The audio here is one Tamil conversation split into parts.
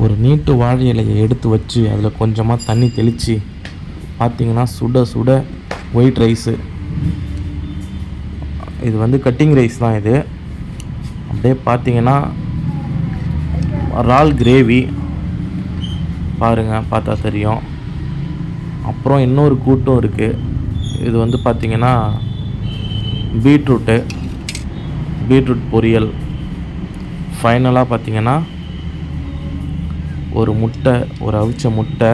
ஒரு நீட்டு வாழை இலையை எடுத்து வச்சு அதில் கொஞ்சமாக தண்ணி தெளித்து பார்த்தீங்கன்னா சுட சுட ஒயிட் ரைஸு இது வந்து கட்டிங் ரைஸ் தான் இது. அப்படியே பார்த்தீங்கன்னா இறால் கிரேவி பாருங்கள் பார்த்தா தெரியும். அப்புறம் இன்னொரு கூட்டும் இருக்குது இது வந்து பார்த்திங்கன்னா பீட்ரூட்டு பீட்ரூட் பொரியல். ஃபைனலாக பார்த்திங்கன்னா ஒரு முட்டை ஒரு அவிச்ச முட்டை.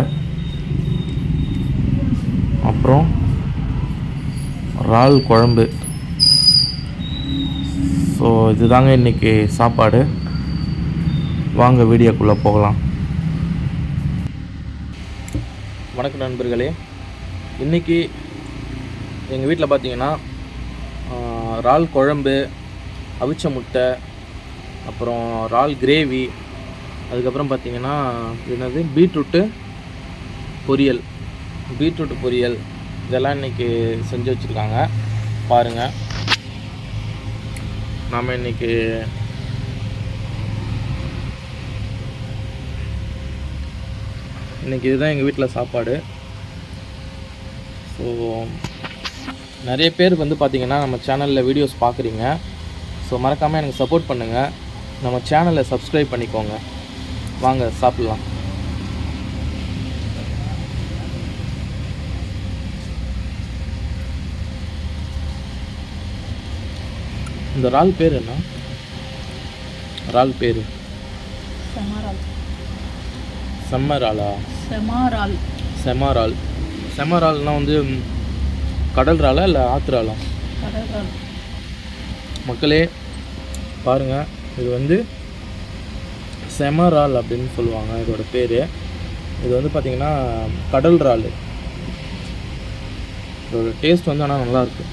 அப்புறம் இறால் குழம்பு. ஸோ இதுதாங்க இன்றைக்கி சாப்பாடு. வாங்க வீடியோக்குள்ளே போகலாம். வணக்கம் நண்பர்களே. இன்றைக்கி எங்கள் வீட்டில் பார்த்தீங்கன்னா இறால் குழம்பு அவிச்ச முட்டை அப்புறம் இறால் கிரேவி அதுக்கப்புறம் பார்த்தீங்கன்னா என்னது? பீட்ரூட்டு பொரியல். பீட்ரூட் பொரியல். இதெல்லாம் இன்றைக்கி செஞ்சு வச்சுருக்காங்க. பாருங்கள் நாம் இன்றைக்கி இன்றைக்கி இதுதான் எங்கள் வீட்டில் சாப்பாடு. ஸோ நிறைய பேர் வந்து பார்த்திங்கன்னா நம்ம சேனலில் வீடியோஸ் பார்க்குறீங்க ஸோ மறக்காமல் எனக்கு சப்போர்ட் பண்ணுங்கள் நம்ம சேனலை சப்ஸ்கிரைப் பண்ணிக்கோங்க. வாங்க சாப்பிட்லாம். இந்த இறால் பேர் என்ன? இறால் பேர்? செமாரால் செம்ம இறாலா? செமாரால் செமரால் செமரால்னா வந்து கடல் இறாலா இல்லை ஆத்து இறாலா? கடல் மக்களே பாருங்கள் இது வந்து செமரால் அப்படின்னு சொல்லுவாங்க இதோட பேர். இது வந்து பார்த்திங்கன்னா கடல் இறால். இதோட டேஸ்ட் வந்து ஆனால் நல்லாயிருக்கு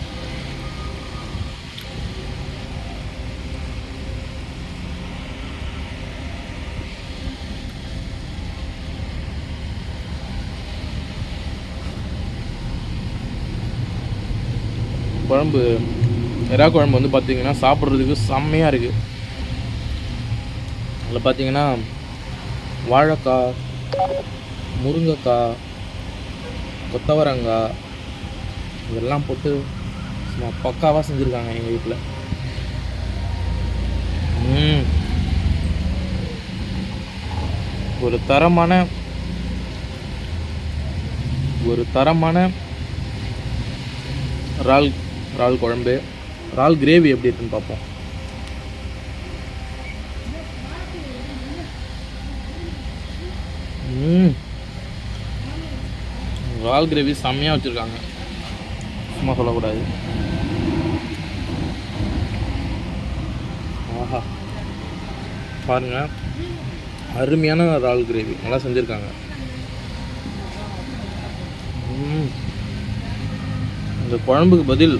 குழம்பு எறா குழம்பு வந்து பார்த்திங்கன்னா சாப்பிட்றதுக்கு செம்மையாக இருக்குது அதில் பார்த்தீங்கன்னா வாழைக்காய் முருங்கைக்காய் கொத்தவரங்காய் இதெல்லாம் போட்டு சும்மா பக்காவாக செஞ்சுருக்காங்க எங்கள் வீட்டில். ஒரு தரமான ஒரு தரமான இறால் இறால் குழம்பு இறால் கிரேவி எப்படி இருக்குன்னு பார்ப்போம். இறால் கிரேவி செம்மையாக வச்சுருக்காங்க. சும்மா சொல்லக்கூடாது. ஆஹா. பாருங்க. அருமையான இறால் கிரேவி. நல்லா செஞ்சுருக்காங்க. இந்த குழம்புக்கு பதில்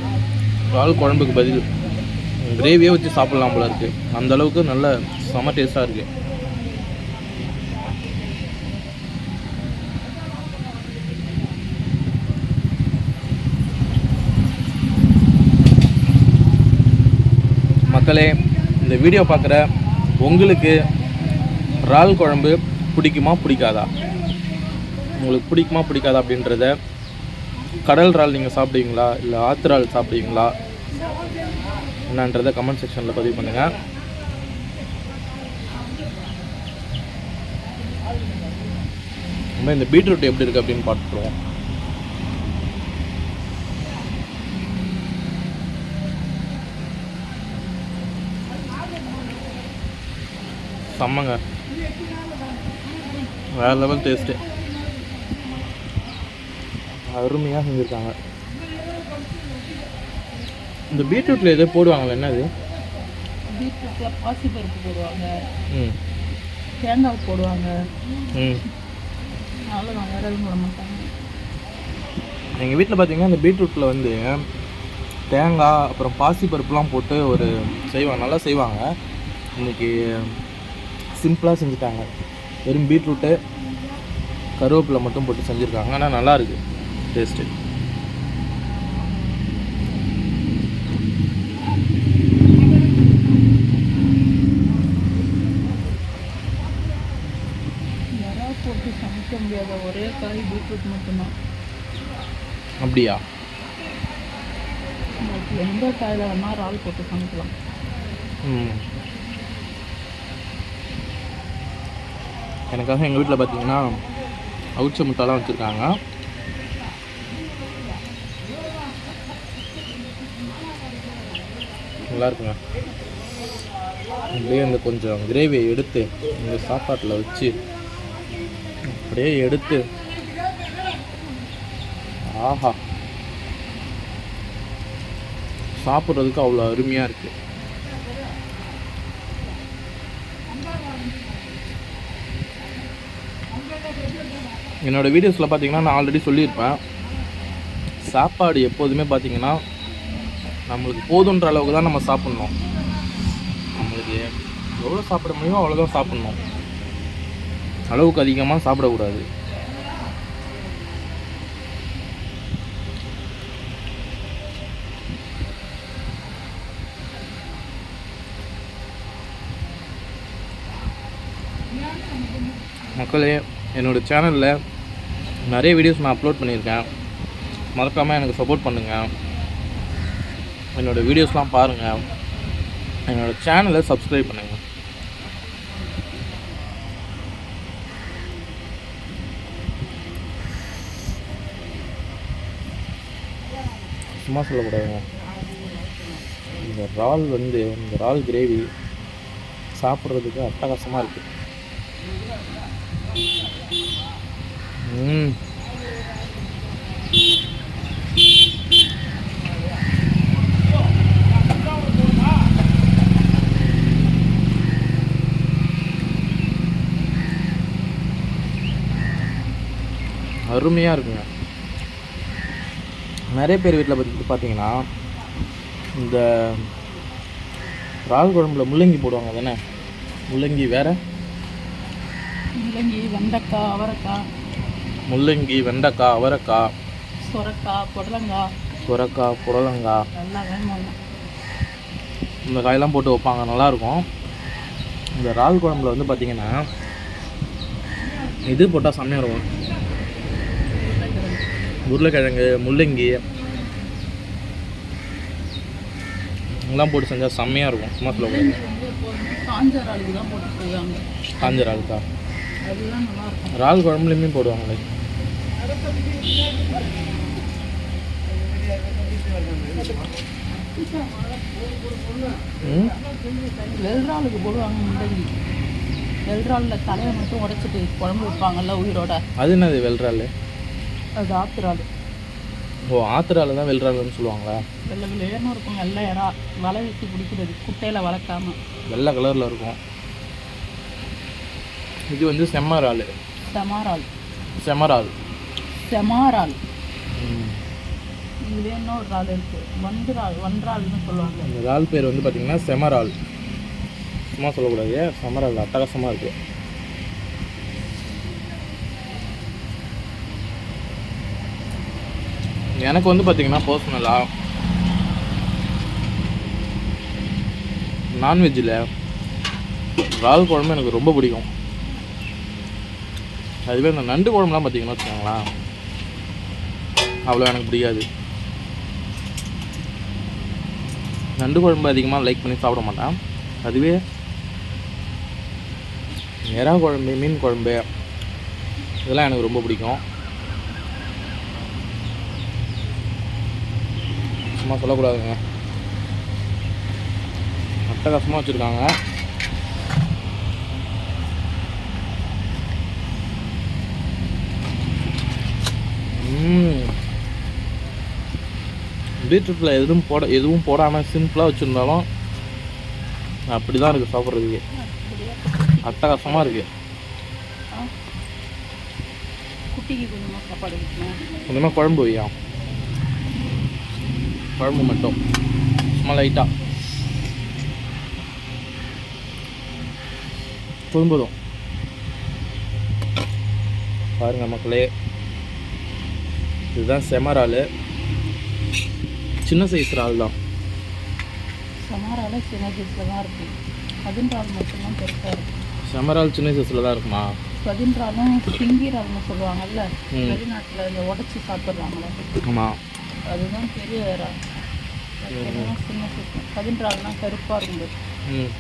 இறால் குழம்புக்கு பதில் கிரேவியே வச்சு சாப்பிட்லாம் போல இருக்குது அந்தளவுக்கு நல்ல செம டேஸ்ட்டாக இருக்குது மக்களே இந்த வீடியோ பார்க்குற உங்களுக்கு இறால் குழம்பு பிடிக்குமா பிடிக்காதா? உங்களுக்கு பிடிக்குமா பிடிக்காதா அப்படின்றத கடல் இறால் நீங்கள் சாப்பிடுவீங்களா? இல்லை ஆத்திரால் இறால் சாப்பிடுவீங்களா? என்னன்றதை கமெண்ட் செக்ஷனில் பதிவு பண்ணுங்கள் நம்ம இந்த பீட்ரூட் எப்படி இருக்குது அப்படின்னு பார்த்துருவோம் செம்மங்க. வேறு லெவல் டேஸ்ட்டு அருமையாக செஞ்சுருக்காங்க. இந்த பீட்ரூட்டில் எதோ போடுவாங்கல்ல என்னது? பீட்ரூட்டில் பாசி பருப்பு போடுவாங்க. ம். தேங்காய் போடுவாங்க. ம். அவ்வளோதான் வேறு எதுவும் போட மாட்டாங்க. எங்கள் வீட்டில் பார்த்தீங்கன்னா இந்த பீட்ரூட்டில் வந்து தேங்காய் அப்புறம் பாசி பருப்புலாம் போட்டு ஒரு செய்வாங்க நல்லா செய்வாங்க. இன்றைக்கி சிம்பிளாக செஞ்சுட்டாங்க. வெறும் பீட்ரூட்டு கருவேப்பிலை மட்டும் போட்டு செஞ்சுருக்காங்க. ஆனால் நல்லா இருக்கு. டேஸ்ட்டு போட்டு சமைக்க முடியாத ஒரே காய் பீட்ரூட் மட்டும்தான். அப்படியா? எந்த காயில் வேணால் இறால் போட்டு சமைக்கலாம். ம். எனக்காக எங்கள் வீட்டில் பார்த்தீங்கன்னா அவுச்ச முட்டைலாம் வச்சுருக்காங்க. நல்லா இருக்குங்க. அப்படியே இந்த கொஞ்சம் கிரேவியை எடுத்து இந்த சாப்பாட்டில் வச்சு அப்படியே எடுத்து. ஆஹா. சாப்பிட்றதுக்கு அவ்வளோ அருமையாக இருக்குது என்னோடய வீடியோஸில் பார்த்தீங்கன்னா நான் ஆல்ரெடி சொல்லியிருப்பேன். சாப்பாடு எப்போதுமே பார்த்தீங்கன்னா நம்மளுக்கு போதுன்ற அளவுக்கு தான் நம்ம சாப்பிட்ணும். நம்மளுக்கு எவ்வளோ சாப்பிட முடியுமோ அவ்வளோதான் சாப்பிட்ணும். அளவுக்கு அதிகமாக சாப்பிடக்கூடாது. மக்களே என்னோடய சேனலில் நிறைய வீடியோஸ் நான் அப்லோட் பண்ணியிருக்கேன். மறக்காமல் எனக்கு சப்போர்ட் பண்ணுங்கள் என்னோடய வீடியோஸ்லாம் பாருங்கள் என்னோடய சேனலை சப்ஸ்கிரைப் பண்ணுங்கள் சும்மா சொல்லக்கூடாதுங்க. இந்த இறால் வந்து இந்த இறால் கிரேவி சாப்பிட்றதுக்கு அட்டகாசமாக இருக்குது ம். அருமையாக இருக்குங்க. நிறைய பேர் வீட்டில் பார்த்து பார்த்தீங்கன்னா இந்த இறால் குழம்புல முள்ளங்கி போடுவாங்க தானே முள்ளங்கி வேற முள்ளங்கி வெண்டைக்காய் அவரைக்காய் முள்ளங்கி வெண்டைக்காய் அவரைக்காய் சுரக்காய் புடலங்காய் சுரக்காய் புடலங்காய் எல்லாம் வேணும் இந்த காயெல்லாம் போட்டு வைப்பாங்க நல்லாயிருக்கும். இந்த இறால் குழம்புல வந்து பார்த்தீங்கன்னா இது போட்டால் செம்மையாக இருக்கும். உருளைக்கிழங்கு முள்ளங்கி. இதெல்லாம் போட்டு செஞ்சால் செம்மையாக இருக்கும். சும்மா எப்போதுமே காஞ்ச இறாலுக்கு தான் போட்டு செய்வாங்க. காஞ்ச இறாலுக்கா? இறால் குழம்புலையுமே போடுவாங்களே ம்? வெள்றாலுக்கு போடுவாங்க முள்ளங்கி வெள்றாலில் தலையை மட்டும் உடைச்சிட்டு குழம்பு வைப்பாங்கல்ல உயிரோட? அது என்னது வெள்றால் அது ஆத்துறால் ஓ ஆத்திரால தான் வெள்றாலுன்னு சொல்லுவாங்களா? வெள்ளை வெள்ளையன்னு இருக்கும் வெள்ளை இறா. வலை வச்சு பிடிக்கிறது குட்டையில் வளர்க்காம. வெள்ளை கலரில் இருக்கும். இது வந்து செம்மறால் செமாரால் செமரால் செமாரால் இதுலேயே இன்னொரு இறால் இருக்குது வன்றால் வன்றால்னு சொல்லுவாங்க. இந்த இறால் பேர் வந்து பார்த்திங்கன்னா செமரால் சும்மா சொல்லக்கூடாது. செமரால் அட்டகாசமாக இருக்குது எனக்கு வந்து பார்த்திங்கன்னா பர்சனலாக நான்வெஜ்ஜில் இறால் குழம்பு எனக்கு ரொம்ப பிடிக்கும். அதுவே இந்த நண்டு குழம்புலாம் பார்த்தீங்கன்னா வச்சுக்கோங்களேன். அவ்வளோ எனக்கு பிடிக்காது. நண்டு குழம்பு அதிகமாக லைக் பண்ணி சாப்பிட மாட்டேன். அதுவே எறா குழம்பு மீன் குழம்பு இதெல்லாம் எனக்கு ரொம்ப பிடிக்கும். சும்மா சொல்லக்கூடாதுங்க. அட்டகாசமாக வச்சுருக்காங்க. பீட்ரூட்டில் எதுவும் போட எதுவும் போடாமல் சிம்பிளாக வச்சுருந்தாலும் அப்படி தான் இருக்குது சாப்பிட்றதுக்கு அட்டகாசமாக இருக்குது கொஞ்சமாக குழம்பு வையா? குழம்பு மட்டும். சும்மா லைட்டாக குழம்புதும் பாருங்க மக்களே. இதுதான் செமரால். சின்ன சைஸ் இறால் தான் சமாரால சின்ன சைஸில் தான் இருக்குது அதுன்றால் மட்டும்தான் பெருசாக இருக்கும் செமரால் சின்ன சைஸில் தான் இருக்குமா? பதின்றாலும் சிங்கிரால்னு சொல்லுவாங்கல்ல. வெளிநாட்டில் இந்த உடச்சி சாப்பிட்றாங்களே. ஆமாம் அதுதான் பெரிய இறால் சின்ன சின்ன பதின்றால்னா கருப்பாக இருக்கும் ம்.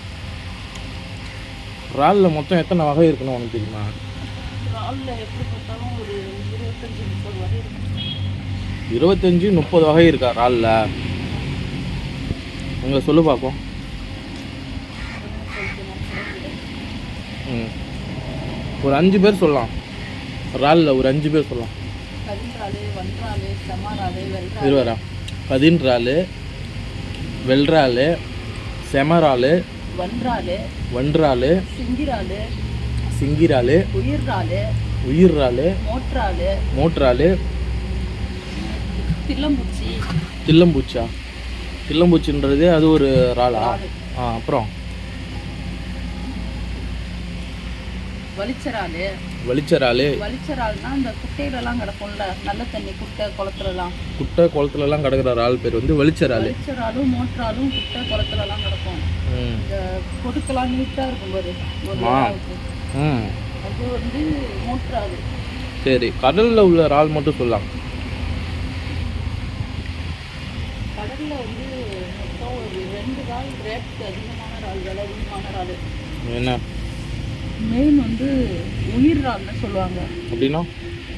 இறாலில் மொத்தம் எத்தனை வகை இருக்குன்னு உனக்கு தெரியுமா? இறாலில் எப்படி பார்த்தாலும் ஒரு இருபத்தஞ்சி முப்பது வரை இருக்கும் இருபத்தஞ்சி முப்பது வகை இருக்கா? இறாலில் உங்களை சொல்லு பார்ப்போம் ம். ஒரு அஞ்சு பேர் சொல்லலாம். இறாலில் ஒரு அஞ்சு பேர் சொல்லலாம். இருவரா? பதின்றாலு வெள்றாலு செமராலு வன்றாலு சிங்கிராலு உயிர்றாலு மோட்ராலு மோட்ராலு தில்லம்பூச்சி. தில்லம்பூச்சா? தில்லம்பூச்சின்றது அது ஒரு இறாலு. ஆ அப்புறம்? வலிச்சராலு வெளிச்சராலு வலிச்சரால்னா இந்த குட்டையிலலாம் கிடக்கும்ல நல்ல தண்ணி குட்டை குளத்துலலாம். குட்டை குளத்துலலாம் கிடக்குற இறால் பேர் வந்து வெளிச்சராலு வலிச்சராலும் மோட்ராலும் குட்டை குளத்துலலாம் கிடக்கும். இந்த கொடுக்கலாம் நீட்டாக இருக்கும். ம். அது வந்து மோட்ராலு சரி கடலில் உள்ள இறால் மட்டும் சொல்லலாம். கடல்ல வந்து மொத்தம் ஒரு ரெண்டு நாள் ரேட் அதிகமான இறால் விலை அதிகமான இறால் என்ன? மெயின் வந்து உயிர் இறால்னு சொல்லுவாங்க. அப்படின்னா?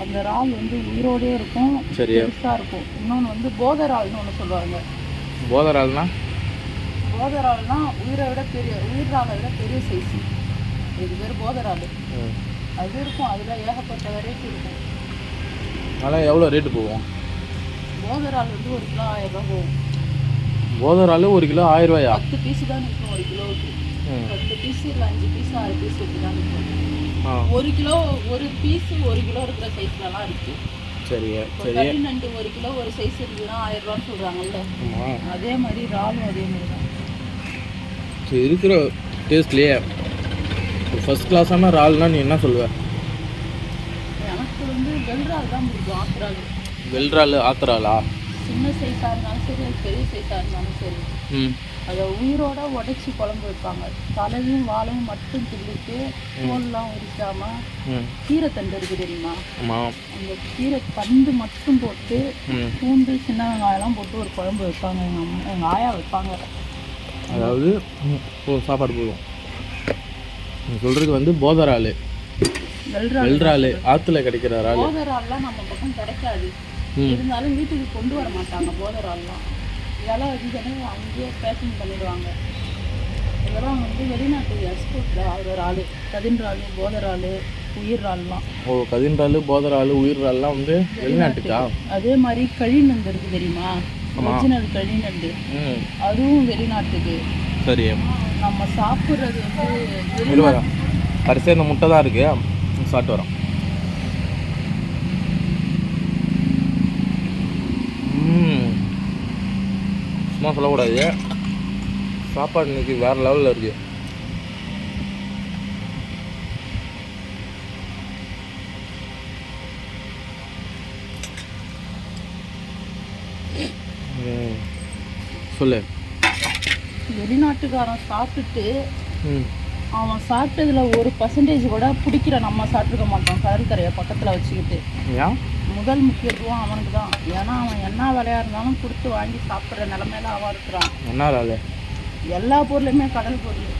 அந்த இறால் வந்து உயிரோடயே இருக்கும் சரி பெருசாக இருக்கும். இன்னொன்று வந்து போதை இறால்னு ஒன்று சொல்லுவாங்க. போதை இறால்னா? போதை இறால்னா உயிரை விட பெரிய உயிர் இறாலை விட பெரிய சைஸ் இது பேர் போதை இறால். அது இருக்கும் அதில் ஏகப்பட்ட வெரைட்டி இருக்கும். அதெல்லாம் எவ்வளோ ரேட்டு போகும்? போதை இறால் வந்து ஒரு கிலோ ஆயிரம் ரூபாய் போகும். இறால் ஒரு கிலோ ஆயிரம் ரூபாயா? பத்து பீஸ் தான் நிற்கும் ஒரு கிலோவுக்கு ம். பத்து பீஸ் இல்லை அஞ்சு பீஸ் ஆறு பீஸ் இப்படி தான் ஒரு கிலோ ஒரு பீஸ் ஒரு கிலோ இருக்கிற சைஸ்லலாம் இருக்கு. சரி இப்போ சரி. நண்டு ஒரு கிலோ ஒரு சைஸ் இருக்குதுன்னா ஆயிரம் ரூபான்னு சொல்கிறாங்கல்ல அதே மாதிரி இறாலும் அதே மாதிரி தான். இருக்கிற டேஸ்ட்லேயே ஃபஸ்ட் கிளாஸான இறால்னா நீ என்ன சொல்லுவ? எனக்கு வந்து வெள்றால் தான் பிடிக்கும் ஆத்திரால் வெள்றால் ஆத்திராலா சின்ன சைஸாக இருந்தாலும் சரி அது பெரிய சைஸாக இருந்தாலும் சரி. அதை உயிரோட உடைச்சி குழம்பு வைப்பாங்க. தலையும் வாழையும் மட்டும் கிள்ளிட்டு தோல்லாம் உரிக்காம கீரைத்தண்டு இருக்கு தெரியுமா? அந்த கீரை தண்டு மட்டும் போட்டு பூண்டு சின்ன வெங்காயம்லாம் போட்டு ஒரு குழம்பு வைப்பாங்க. எங்கள் அம்மா எங்கள் ஆயா வைப்பாங்க. அதாவது சாப்பாடு போதும். நீ சொல்கிறது வந்து போதை இறால் வெள்றால் வெள்றால் ஆற்றுல கிடைக்கிற இறால் நம்ம பக்கம் கிடைக்காது. இருந்தாலும் வீட்டுக்கு கொண்டு வர மாட்டாங்க போதரால்லாம் இதெல்லாம் அதிகம் அங்கேயே பேக்கிங் பண்ணிடுவாங்க. இதெல்லாம் வந்து வெளிநாட்டு எக்ஸ்போர்ட்டில் ஆகிற ஆள் கதின்றாள் போதராள் உயிர் இறால்லாம் ஓ கதின்றால் போதை இறால் உயிர் இறால்லாம் வந்து வெளிநாட்டுக்கா. அதே மாதிரி கழி நண்டு இருக்கு தெரியுமா? ஒரிஜினல் கழி நண்டு ம். அதுவும் வெளிநாட்டுக்கு. சரி. நம்ம சாப்பிட்றது வந்து கடைசியாக இந்த முட்டை தான் இருக்கு. சாப்பிட்டு வரோம். சும்மா சொல்லக்கூடாது. சாப்பாடு இன்னைக்கு வேறு லெவலில் இருக்கு. ம். சொல்லு. வெளிநாட்டுக்காரன் சாப்பிட்டுட்டு ம். அவன் சாப்பிட்டதுல ஒரு பர்சன்டேஜ் கூட பிடிக்கிற நம்ம சாப்பிட்டுக்க மாட்டோம் கடற்கரையை பக்கத்தில் வச்சுக்கிட்டு. ஏன்? முதல் முக்கியத்துவம் அவனுக்கு தான் ஏன்னா அவன் என்ன விலையா இருந்தாலும் கொடுத்து வாங்கி சாப்பிட்ற நிலமையில அவன் இருக்கிறான். என்ன இறால் எல்லா பொருளுமே கடல் பொருள்.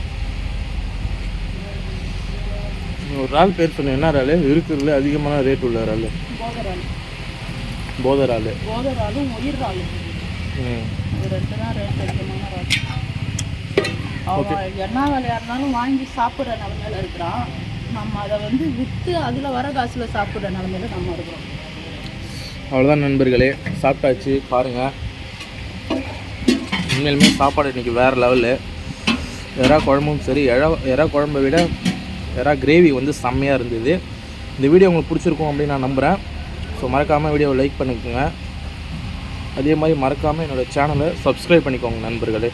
ஒரு இறால் பேர் சொன்ன என்ன இறால் இருக்கிறதுல அதிகமான ரேட் உள்ள இறால் போதரால் போதை இறால் போதராலும் உயிர் ராலும் ம். இது ரெண்டு தான் ரேட் அதிகமான ரால் அவன் என்ன விலையா இருந்தாலும் வாங்கி சாப்பிட்ற நிலமையில இருக்கிறான். நம்ம அதை வந்து விற்று அதில் வர காசில் சாப்பிட்ற நிலமையில நம்ம இருக்கிறோம். அவ்வளோதான் நண்பர்களே. சாப்பிட்டாச்சு பாருங்கள் உண்மையிலுமே சாப்பாடு இன்றைக்கி வேறு லெவலு எறா குழம்பும் சரி எறா எறா குழம்பை விட எறா கிரேவி வந்து செம்மையாக இருந்தது. இந்த வீடியோ உங்களுக்கு பிடிச்சிருக்கும் அப்படின்னு நான் நம்புகிறேன் ஸோ மறக்காமல் வீடியோவை லைக் பண்ணிக்கோங்க. அதே மாதிரி மறக்காமல் என்னோடய சேனலை சப்ஸ்கிரைப் பண்ணிக்கோங்க நண்பர்களே.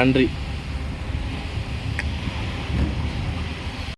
நன்றி.